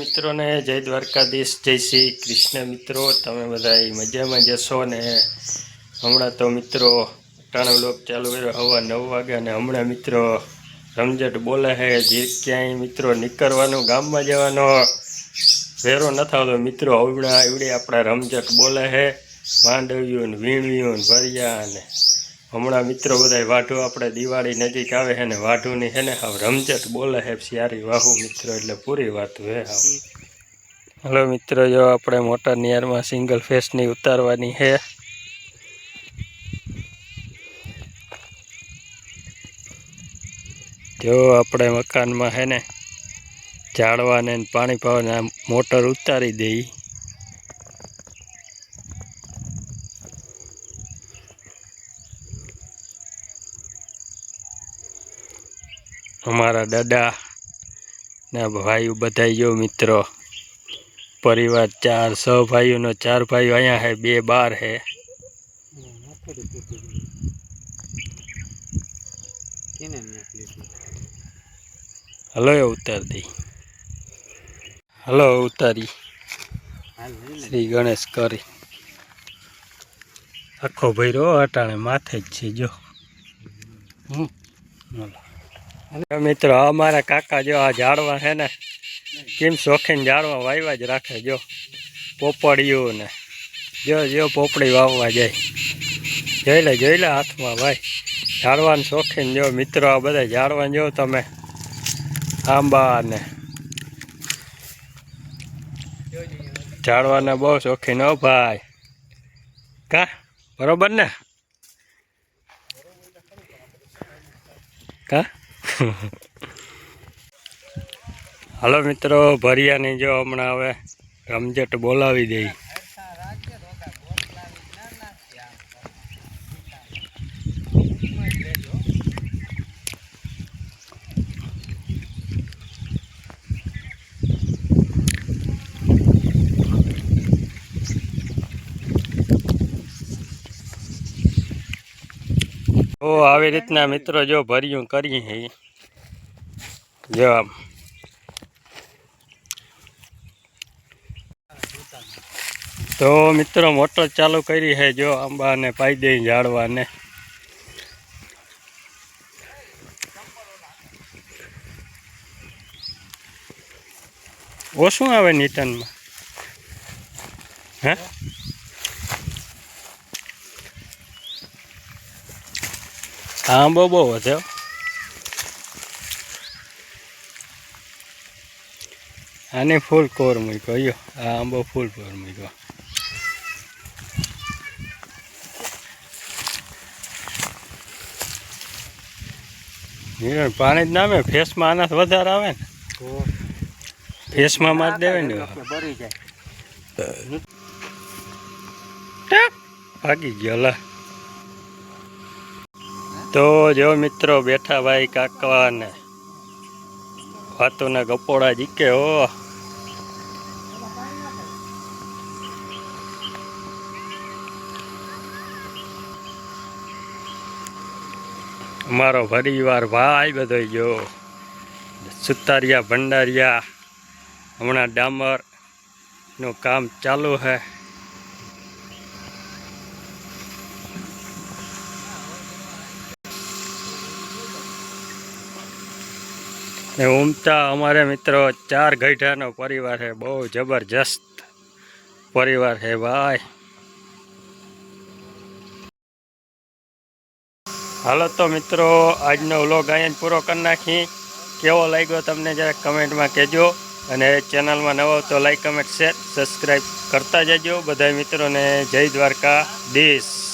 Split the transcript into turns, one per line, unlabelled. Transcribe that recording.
મિત્રોને જય દ્વારકાધીશ, જય શ્રી કૃષ્ણ મિત્રો. તમે બધા મજામાં જશો ને? હમણાં તો મિત્રો ટાણો લોક ચાલુ કર્યો, હવા નવ વાગે અને હમણાં મિત્રો રમઝટ બોલે છે, જે ક્યાંય મિત્રો નીકળવાનું, ગામમાં જવાનો વેરો ન થતો મિત્રો હમણાં એવડે આપણા રમઝટ બોલે છે. માંડવ્યું ને વીણવ્યું ને ભર્યા ને હમણાં મિત્રો બધા વાઢુ આપણે દિવાળી નજીક આવે છે ને વાઢુની છે ને હાવ રમઝટ બોલે છે સારી વાહુ મિત્રો, એટલે પૂરી વાત હે હાવ હલો મિત્રો, જો આપણે મોટર નિયરમાં સિંગલ ફેસની ઉતારવાની છે. જો આપણે મકાનમાં છે ને ઝાડવાને પાણી પાવાને મોટર ઉતારી દઈ. અમારા દાદા ના ભાઈઓ બધા જો મિત્રો. પરિવાર ચાર છ ભાઈઓનો ચાર ભાઈઓ અહીંયા હે બે બાર હે. હલો એ ઉતાર. દઈ હલો ઉતારી શ્રી ગણેશ કરી. આખો ભૈરો અટાણે માથે જ છે જો. હમ મિત્રો, અમારા કાકા જો આ ઝાડવા છે ને, કેમ શોખીન ઝાડવા વાવ્યા જ રાખે જો, પોપડિયું ને, જો જો પોપડી વાવવા જાય. જોઈ લે જોઈ લે હાથમાં ભાઈ, ઝાડવાને શોખીન જો. મિત્રો, આ બધા ઝાડવાને જો તમે, આંબા ને. ઝાડવાના બહુ શોખીન હો ભાઈ. કા, બરોબર ને? કા? હાલો મિત્રો, ભરિયાની જો હમણાં હવે રમઝટ બોલાવી દઈ આવી રીતના મિત્રો જો ભર્યું કરીએ. હે આમ તો મિત્રો, મોટર ચાલુ કરી છે. જો આંબાને પાઈ દઈ ઝાડવાને. ઓછું આવે નીટનમાં હે? આંબો બહુ વધે આને ફૂલ કોર મૂક્યો યો આ આંબો ફૂલ કોર મૂક્યો. નિરણ પાણી જ નામે ફેસમાં આનાથી વધારે આવે ને. ફેસમાં માર દેવે ને
ભરી જાય.
ભાગી ગયો લા. તો જો મિત્રો બેઠા ભાઈ કાકા ને વાતોના ગપોડા જીકે હો. અમારો પરિવાર ભાઈ બધો ગયો. સુતારિયા ભંડારિયા, હમણાં ડામરનું કામ ચાલુ હે. ને ઉમતા અમારે મિત્રો ચાર ગઈઠાનો પરિવાર છે. બહુ જબરજસ્ત પરિવાર છે ભાઈ. હાલો તો મિત્રો, આજનો વ્લોગ અહીંયા પૂરો કરી નાખી. કેવો લાગ્યો તમને જરાક કમેન્ટમાં કહેજો અને ચેનલમાં નવો તો લાઈક, કમેન્ટ, શેર, સબસ્ક્રાઈબ કરતા જજો. બધા મિત્રોને જય દ્વારકા દેશ.